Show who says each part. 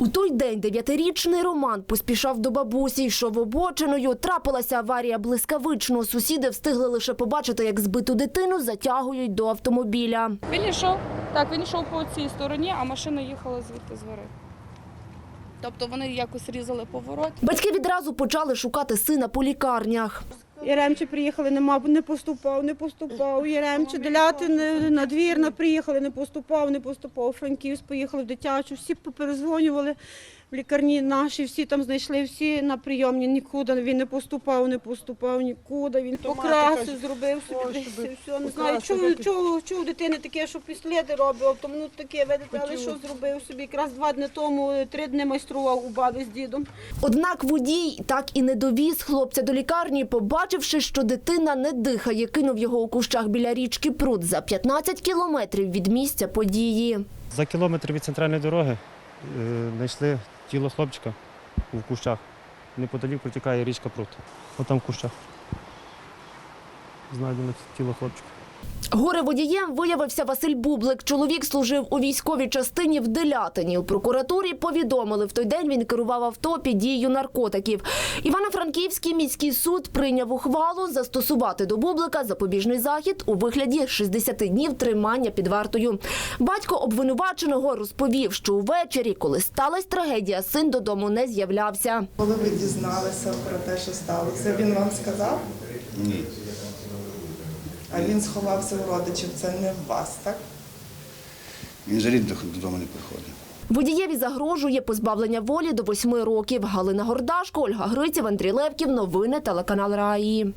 Speaker 1: У той день дев'ятирічний Роман поспішав до бабусі, йшов обочиною. Трапилася аварія блискавично. Сусіди встигли лише побачити, як збиту дитину затягують до автомобіля.
Speaker 2: Він йшов, так, він йшов по цій стороні, а машина їхала звідти згори. Тобто вони якось різали поворот.
Speaker 1: Батьки відразу почали шукати сина по лікарнях.
Speaker 3: Яремче приїхали, нема, не поступав, не поступав. Яремче, Деляти на двір приїхали, не поступав, не поступав. Франківськ поїхали в дитячу, всі поперезвонювали в лікарні наші, всі там знайшли, всі на прийомні, нікуди він не поступав, не поступав, нікуди. Він покрасив, зробив собі десь, все. Не знаю, чого, чого, чого дитини таке, що пістолети робив, тому ну таке, видите, але що зробив собі. Якраз два дні тому, три дні майстрував у баби з дідом.
Speaker 1: Однак водій так і не довіз хлопця до лікарні, побачивши, що дитина не дихає, кинув його у кущах біля річки Прут за 15 кілометрів від місця події.
Speaker 4: За кілометр від центральної дороги е, знайшли тіло хлопчика в кущах. Неподалік протікає річка Прут. Отам в кущах. Знайдено тіло хлопчика.
Speaker 1: Горе водієм виявився Василь Бублик. Чоловік служив у військовій частині в Делятині. У прокуратурі повідомили, в той день він керував авто під дією наркотиків. Івано-Франківський міський суд прийняв ухвалу застосувати до Бублика запобіжний захід у вигляді 60 днів тримання під вартою. Батько обвинуваченого розповів, що увечері, коли сталася трагедія, син додому не з'являвся.
Speaker 5: Коли ви дізналися про те, що сталося, він вам сказав?
Speaker 6: Ні.
Speaker 5: А він сховався у родичів. Це не в вас, так?
Speaker 6: Він же додому не приходив.
Speaker 1: Водієві загрожує позбавлення волі до восьми років. Галина Гордашко, Ольга Гриців, Андрій Левків. Новини телеканал Раї.